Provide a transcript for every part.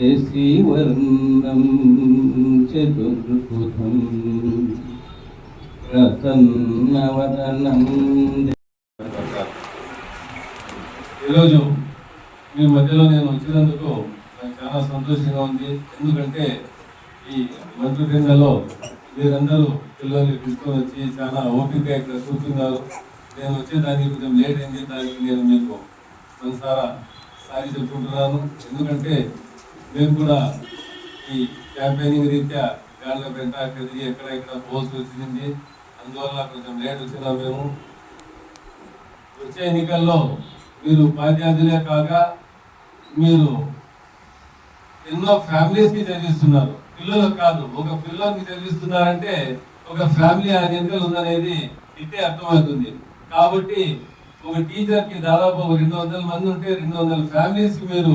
శశివర్ణం చతుర్భుజం ప్రసన్నవదనం ఈరోజు మీ మధ్యలో నేను వచ్చినందుకు నాకు చాలా సంతోషంగా ఉంది. ఎందుకంటే ఈ మంత్రి బృందంలో మీరందరూ పిల్లల్ని తీసుకొని వచ్చి చాలా ఓపిక ఇక్కడ కూర్చున్నారు. నేను వచ్చేదానికి కొంచెం లేట్ అయింది. దానికి నేను మీకు మనసారా సారి చెప్పుకుంటున్నాను. ఎందుకంటే మేము కూడా ఈ క్యాంపెయినింగ్ రీత్యా గాల్లో పెంట ఎక్కడ ఎక్కడ పోస్ట్ వచ్చింది. అందువల్ల కొంచెం లేట్ వచ్చినా మేము. వచ్చే ఎన్నికల్లో మీరు ఉపాధ్యాయులే కాక మీరు ఎన్నో ఫ్యామిలీస్కి చదివిస్తున్నారు. పిల్లలకు కాదు ఒక పిల్లలకి చదివిస్తున్నారంటే ఒక ఫ్యామిలీ ఆ ఎన్నికలు ఉందనేది ఇట్టే అర్థమవుతుంది. కాబట్టి ఒక టీచర్కి దాదాపు ఒక రెండు వందల మంది ఉంటే రెండు వందల ఫ్యామిలీస్కి మీరు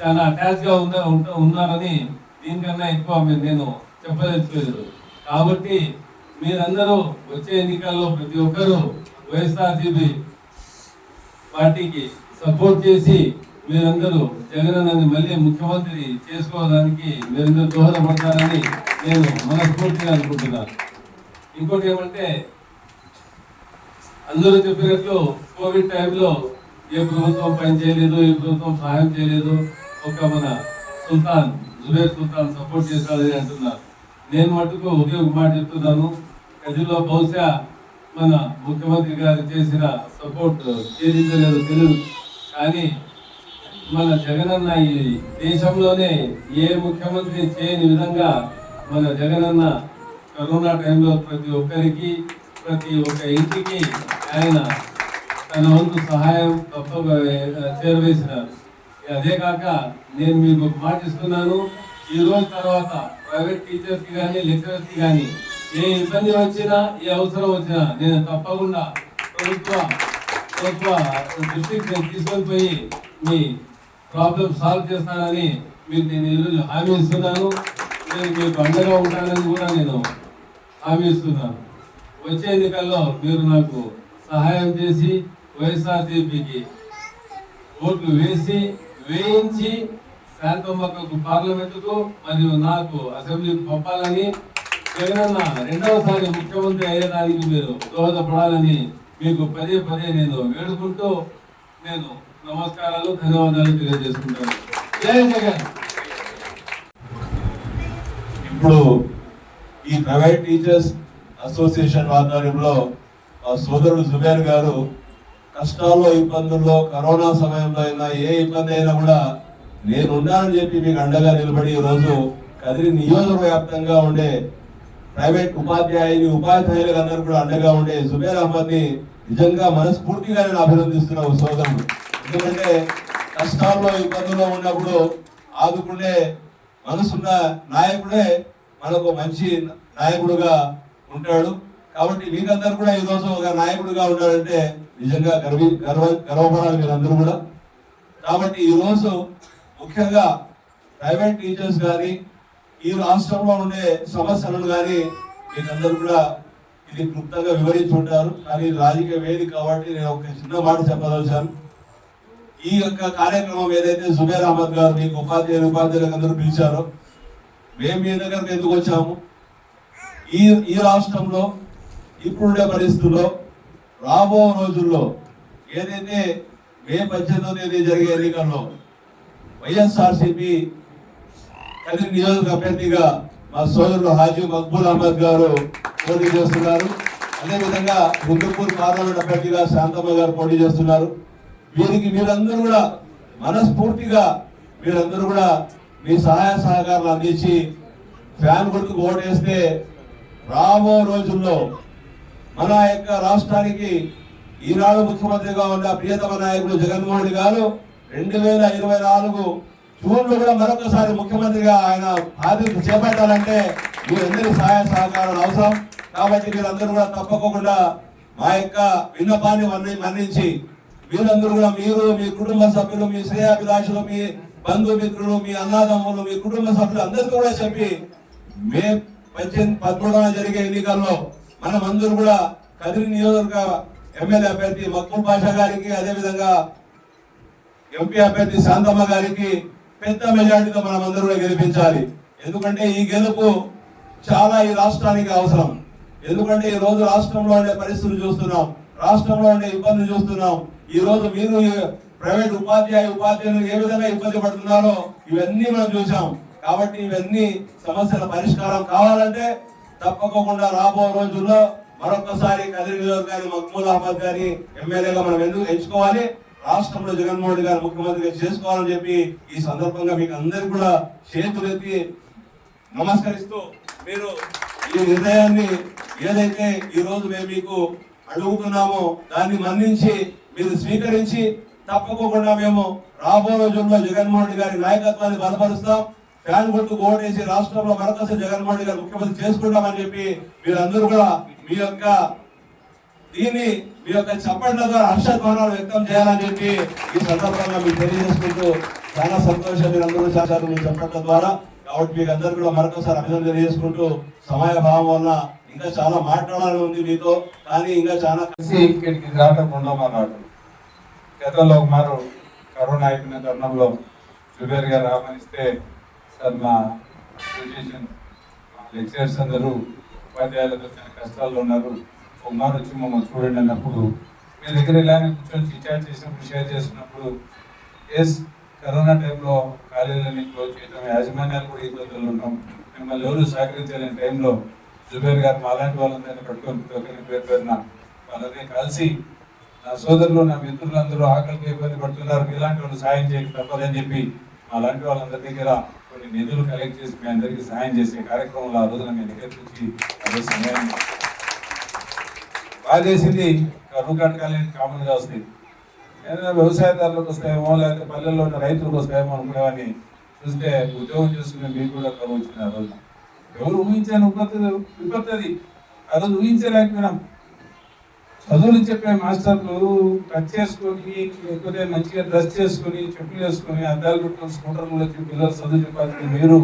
చాలా అటాచ్గా ఉన్న ఉంట- ఉన్నారని దీనికన్నా ఎక్కువ మీ- నేను చెప్పదలుచుకోలేదు. కాబట్టి మీరందరూ వచ్చే ఎన్నికల్లో ప్రతి ఒక్కరూ వైఎస్ఆర్సీపీ పార్టీకి సపోర్ట్ చేసి మీరందరూ జగనన్నని మళ్ళీ ముఖ్యమంత్రి చేసుకోవడానికి మీరందరూ దోహదపడతారని నేను మనస్ఫూర్తిగా అనుకుంటున్నాను. ఇంకోటి ఏమంటే అందరూ చెప్పినట్లు కోవిడ్ టైంలో ఏ ప్రభుత్వం పని చేయలేదు ఏ ప్రభుత్వం సహాయం చేయలేదు ఒక మన సుల్తాన్ జుబేర్ సుల్తాన్ సపోర్ట్ చేశాడని అంటున్నారు. నేను మటుకు ఒకే ఒక మాట చెప్తున్నాను. ప్రజల్లో బహుశా మన ముఖ్యమంత్రి గారు చేసిన సపోర్ట్ చేయించలేదు తెలుగు కానీ మన జగనన్న ఈ దేశంలోనే ఏ ముఖ్యమంత్రి చేయని విధంగా మన జగనన్న కరోనా టైంలో ప్రతి ఒక్కరికి ప్రతి ఒక్క ఇంటికి ఆయన తన వంతు సహాయం తప్ప చేరవేసినారు. అదే కాక నేను మీకు ఒక మాట ఇస్తున్నాను ఈ రోజు తర్వాత ప్రైవేట్ టీచర్స్కి కానీ లెక్చరర్స్కి కానీ ఏ ఇబ్బంది వచ్చినా ఏ అవసరం వచ్చినా నేను తప్పకుండా ప్రభుత్వ ప్రభుత్వ దృష్టికి నేను తీసుకొని పోయి మీ ప్రాబ్లం సాల్వ్ చేస్తానని మీకు నేను ఈరోజు హామీ ఇస్తున్నాను. నేను మీకు అండగా ఉంటానని కూడా నేను హామీ ఇస్తున్నాను. వచ్చే ఎన్నికల్లో మీరు నాకు సహాయం చేసి వైఎస్ఆర్సీపీకి ఓట్లు వేసి వేయించి శాంతమ్మకు పార్లమెంటుకు మరియు నాకు అసెంబ్లీకి పంపాలని జగనన్న రెండవసారి ముఖ్యమంత్రి అయ్యేదానికి మీరు దోహదపడాలని మీకు పదే పదే నేను వేడుకుంటూ నేను నమస్కారాలు ధన్యవాదాలు తెలియజేసుకుంటాను జయ జగన్! ఇప్పుడు ఈ ప్రైవేట్ టీచర్స్ అసోసియేషన్ ఆధ్వర్యంలో సోదరుడు జుబేర్ గారు కష్టాల్లో ఇబ్బందుల్లో కరోనా సమయంలో అయినా ఏ ఇబ్బంది అయినా కూడా నేనున్నానని చెప్పి మీకు అండగా నిలబడి ఈ రోజు కదిరి నియోజకవ్యాప్తంగా ఉండే ప్రైవేట్ ఉపాధ్యాయుని ఉపాధ్యాయులకు అందరూ కూడా అండగా ఉండే జుబేర్ అహ్మద్ని నిజంగా మనస్ఫూర్తిగా నేను అభినందిస్తున్నా సోదరుడు. ఎందుకంటే కష్టాల్లో ఇబ్బందుల్లో ఉన్నప్పుడు ఆదుకునే మనసున్న నాయకుడే మనకు మంచి నాయకుడుగా ఉంటాడు. కాబట్టి మీరందరూ కూడా ఈరోజు ఒక నాయకుడిగా ఉన్నాడంటే నిజంగా గర్వి గర్వ గర్వపడాలి మీరందరూ కూడా. కాబట్టి ఈ రోజు ముఖ్యంగా ప్రైవేట్ టీచర్స్ కానీ ఈ రాష్ట్రంలో ఉండే సమస్యలను కానీ మీకందరూ కూడా ఇది క్లుప్తంగా వివరించి ఉంటారు కానీ రాజకీయ వేది కాబట్టి నేను ఒక చిన్న మాట చెప్పదలిచాను. ఈ యొక్క కార్యక్రమం ఏదైతే జుబేర్ అహ్మద్ గారు మీకు ఉపాధ్యాయులు ఉపాధ్యాయులకు అందరూ పిలిచారో మేము మీ దగ్గరకు ఎందుకు వచ్చాము? ఈ ఈ రాష్ట్రంలో ఇప్పుడుండే పరిస్థితుల్లో రాబో రోజుల్లో ఏదైతే మే పద్దెనిమిదో జరిగే ఎన్నికల్లో వైఎస్ఆర్సీపీ కదిరి నియోజక అభ్యర్థిగా మా సోదరుడు హాజీ మక్బూల్ అహ్మద్ గారు పోటీ చేస్తున్నారు. అదేవిధంగా హిందూపూర్ పార్లమెంట్ అభ్యర్థిగా శాంతమ్మ గారు పోటీ చేస్తున్నారు. వీరికి మీరందరూ కూడా మనస్ఫూర్తిగా మీరందరూ కూడా మీ సహాయ సహకారాలు అందించి ఫ్యాన్ గుర్తుకు ఓటేస్తే రాబో రోజుల్లో మన యొక్క రాష్ట్రానికి ఈనాడు ముఖ్యమంత్రిగా ఉన్న ప్రియతమ నాయకుడు జగన్మోహన్ గారు రెండు వేల ఇరవై నాలుగు జూన్లో కూడా మరొకసారి ముఖ్యమంత్రిగా ఆయన బాధ్యత చేపట్టాలంటే మీరందరి సహాయ సహకారాలు అవసరం. కాబట్టి మీరందరూ కూడా తప్పకుండా మా యొక్క విన్నపాన్ని మన్ని- మన్నించి మీరందరూ కూడా మీరు మీ కుటుంబ సభ్యులు మీ శ్రేయాభిలాషులు మీ బంధుమిత్రులు మీ అన్నదమ్ములు మీ కుటుంబ సభ్యులు అందరికీ కూడా చెప్పి మే పద్దెనిమిది పదమూడవ జరిగే ఎన్నికల్లో మనం అందరూ కూడా కదిరి నియోజకవర్గ ఎమ్మెల్యే అభ్యర్థి మక్బూల్ పాషా గారికి అదేవిధంగా ఎంపీ అభ్యర్థి శాంతమ్మ గారికి పెద్ద మెజార్టీతో మనం అందరూ కూడా గెలిపించాలి. ఎందుకంటే ఈ గెలుపు చాలా ఈ రాష్ట్రానికి అవసరం. ఎందుకంటే ఈ రోజు రాష్ట్రంలో ఉండే పరిస్థితులు చూస్తున్నాం. రాష్ట్రంలో ఉండే ఇబ్బందులు చూస్తున్నాం. ఈ రోజు మీరు ప్రైవేట్ ఉపాధ్యాయ ఉపాధ్యాయులు ఏ విధంగా ఇబ్బంది పడుతున్నారో ఇవన్నీ మనం చూసాం కాబట్టి ఇవన్నీ సమస్యల పరిష్కారం కావాలంటే తప్పకుండా రాబో రోజుల్లో మరొకసారి కదిరి నియోజకవర్గాన్ని మక్మూల్ అహ్మద్ గారి ఎమ్మెల్యేగా మనం ఎందుకు ఎంచుకోవాలి? రాష్ట్రంలో జగన్మోహన్ రెడ్డి గారు ముఖ్యమంత్రిగా చేసుకోవాలని చెప్పి ఈ సందర్భంగా మీకు అందరికి కూడా చేతులెత్తి నమస్కరిస్తూ మీరు ఈ నిర్ణయాన్ని ఏదైతే ఈ రోజు మేము మీకు అడుగుతున్నామో దాన్ని మన్నించి మీరు స్వీకరించి తప్పకుండా మేము రాబో రోజుల్లో జగన్మోహన్ రెడ్డి గారి నాయకత్వాన్ని బలపరుస్తాం. ఫ్యాన్ గుర్తు ఓటేసి రాష్ట్రంలో మరొకసారి జగన్మోహన్ రెడ్డి గారు ముఖ్యమంత్రి చేసుకుంటామని చెప్పి మీరందరూ కూడా మీ యొక్క దీన్ని మీ యొక్క చప్పట్ల ద్వారా హర్షధ్వానాలు వ్యక్తం చేయాలని చెప్పి ఈ సందర్భంగా మీకు తెలియజేసుకుంటూ చాలా సంతోషం మీరు అందరూ చేశారు మీ చప్పట్ల ద్వారా. కాబట్టి మీకు అందరు కూడా మరొకసారి అభినందన తెలియజేసుకుంటూ సమయ భావం వల్ల ఇంకా చాలా మాట్లాడాలని ఉంది మీతో. కానీ ఇంకా చాలా కలిసి ఇక్కడికి రావటం ఉండమన్నాడు గతంలో మారు కరోనా అయిపోయిన తరుణంలో జుబేర్ గారు ఆహ్వానిస్తే సార్ మా అసోసియేషన్ లెక్చరర్స్ అందరూ ఉపాధ్యాయులతో చాలా కష్టాల్లో ఉన్నారు. ఒక వచ్చి మమ్మల్ని చూడండి అన్నప్పుడు మీ దగ్గర ఇలానే కూర్చొని చిట్చాట్ చేసినప్పుడు షేర్ చేసినప్పుడు ఎస్ కరోనా టైంలో కాలేజీలన్నీ క్లోజ్ చేయడం యాజమాన్యాలు కూడా ఇబ్బందులు ఉన్నాం మిమ్మల్ని ఎవరు సహకరించలేని టైంలో జుబేర్ గారు మాలాంటి వాళ్ళందరినీ పట్టుకొని ఒకరిని పేరు పేరున వాళ్ళని కలిసి నా సోదరులు నా మిత్రులందరూ ఆకలికి ఇబ్బంది పడుతున్నారు ఇలాంటి వాళ్ళు సాయం చేయక తప్పదని చెప్పి అలాంటి వాళ్ళందరి దగ్గర కొన్ని నిధులు కలెక్ట్ చేసి మీ అందరికీ సాయం చేసే కార్యక్రమంలో ఆ రోజున మీ దగ్గరికి వచ్చి అదే సమయం బాగా చేసింది కరువు కాటకాలు కామన్గా వస్తాయి. ఏదైనా వ్యవసాయదారులకు వస్తాయేమో లేకపోతే పల్లెల్లో ఉన్న రైతులకు వస్తాయేమో అనుకునేవాడిని. చూస్తే ఉద్యోగం చేసుకునే మీకు కూడా కరువు వచ్చింది ఆ రోజు ఎవరు ఊహించాను విపత్తు విపత్తు అది. ఆ రోజు ఊహించలేకపోయినాం. చదువులు చెప్పే మాస్టర్లు టచ్ చేసుకొని లేకపోతే మంచిగా డ్రెస్ చేసుకొని చెప్పులు వేసుకొని అద్దాలు పెట్టుకొని స్కూటర్లు వచ్చి పిల్లలు చదువు చెప్పాల్సింది మీరు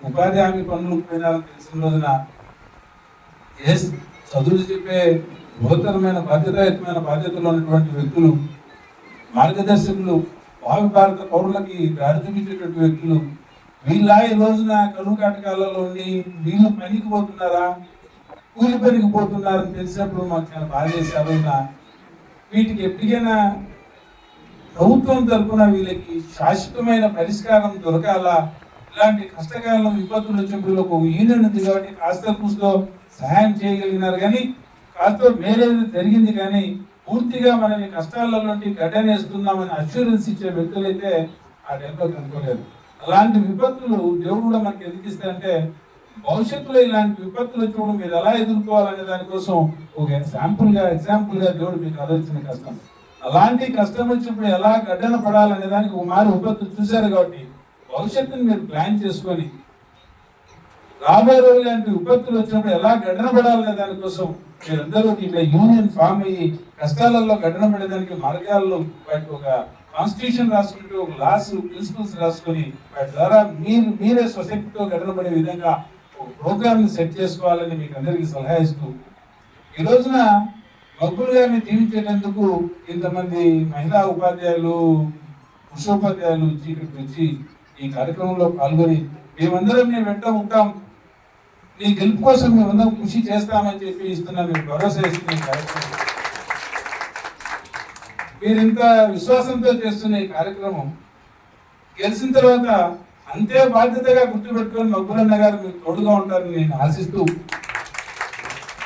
ఉపాధి హామీ పనులు పోయినారని తెలిసిన రోజున ఎస్ చదువులు చెప్పే బృహత్తరమైన బాధ్యతాయుతమైన బాధ్యతలు ఉన్నటువంటి వ్యక్తులు మార్గదర్శకులు భావి భారత పౌరులకి దారి చూపించేటువంటి వ్యక్తులు వీళ్ళ ఈ రోజున కరువు కాటకాలలో ఉండి వీళ్ళు పనికి పోతున్నారా? కూలి పనికి పోతున్నారని తెలిసినప్పుడు మాకు చాలా బాధ చేశారు వీటికి ఎప్పటికైనా ప్రభుత్వం తరఫున వీళ్ళకి శాశ్వతమైన పరిష్కారం దొరకాలా? ఇలాంటి కష్టకాలం విపత్తులు వచ్చినప్పుడు ఒక యూనియన్ ఉంది కాబట్టి కాస్త కూస్తో సహాయం చేయగలిగినారు. కానీ కాస్త మేలేది జరిగింది కానీ పూర్తిగా మనం ఈ కష్టాల నుండి గడ్డనేస్తున్నామని అష్యూరెన్స్ ఇచ్చే వ్యక్తులైతే ఆ టైంలో కనుక్కోలేదు. అలాంటి విపత్తులు దేవుడు కూడా మనకి ఎందుకు భవిష్యత్తులో ఇలాంటి విపత్తులు వచ్చినప్పుడు మీరు ఎలా ఎదుర్కోవాలనే దానికోసం ఒక శాంపుల్గా ఎగ్జాంపుల్గా దేవుడు మీకు ఆలోచన కష్టం. అలాంటి కష్టం వచ్చినప్పుడు ఎలా గడ్డన పడాలనే దానికి ఒక మారి విపత్తు చూశారు కాబట్టి భవిష్యత్తుని మీరు ప్లాన్ చేసుకొని రాబోయే రోజులు లాంటి విపత్తులు వచ్చినప్పుడు ఎలా గడ్డన పడాలనే దానికోసం మీరందరూ ఇట్లా యూనియన్ ఫామ్ అయ్యి కష్టాలలో గడ్డన పడేదానికి మార్గాల్లో వాటి ఒక కాన్స్టిట్యూషన్ రాసుకుంటూ ఒక లాస్ ప్రిన్సిపల్స్ రాసుకొని వాటి ద్వారా మీరు మీరే సొసైటీతో గడ్డన పడే విధంగా ప్రోగ్రామ్ని సెట్ చేసుకోవాలని మీకు అందరికీ సలహా ఇస్తూ ఈ రోజున మగ్గులు గారిని దీవించేటందుకు ఇంతమంది మహిళా ఉపాధ్యాయులు పురుషోపాధ్యాయులు ఇక్కడికి వచ్చి ఈ కార్యక్రమంలో పాల్గొని మేమందరం మేము వెంట ఉంటాం. నీ గెలుపు కోసం మేమందరం కృషి చేస్తామని చెప్పి ఇస్తున్నా మేము భరోసా ఇస్తున్న కార్యక్రమం. మీరు ఇంత విశ్వాసంతో చేస్తున్న ఈ కార్యక్రమం గెలిచిన తర్వాత అంతే బాధ్యతగా గుర్తుపెట్టుకొని మగ్గులన్న గారు మీకు తోడుగా ఉంటారని నేను ఆశిస్తూ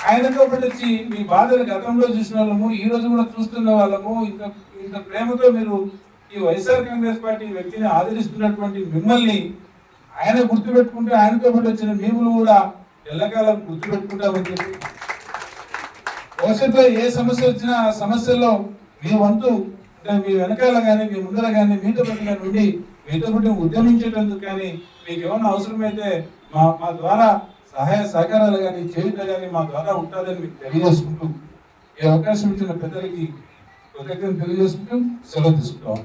ఆయనతో పాటు వచ్చి మీ బాధలు గతంలో చూసిన వాళ్ళము ఈ రోజు కూడా చూస్తున్న వాళ్ళము ఇంత ఇంత ప్రేమతో మీరు ఈ వైఎస్ఆర్ కాంగ్రెస్ పార్టీ వ్యక్తిని ఆదరిస్తున్నటువంటి మిమ్మల్ని ఆయన గుర్తుపెట్టుకుంటే ఆయనతో పాటు వచ్చిన మేము కూడా ఎల్లకాలం గుర్తుపెట్టుకుంటామని చెప్పి. భవిష్యత్తులో ఏ సమస్య వచ్చినా ఆ సమస్యలో మీ వంతు అంటే మీ వెనకాల కానీ మీ ముందర కానీ మీతో పాటు నుండి మీతో ఉద్యమించేటందుకు కానీ మీకు ఏమైనా అవసరమైతే మా మా ద్వారా సహాయ సహకారాలు కానీ చేయుట కానీ మా ద్వారా ఉంటుందని మీకు తెలియజేసుకుంటూ ఈ అవకాశం ఇచ్చిన పెద్దలకి కృతజ్ఞతలు తెలియజేసుకుంటూ సెలవు తీసుకుంటాం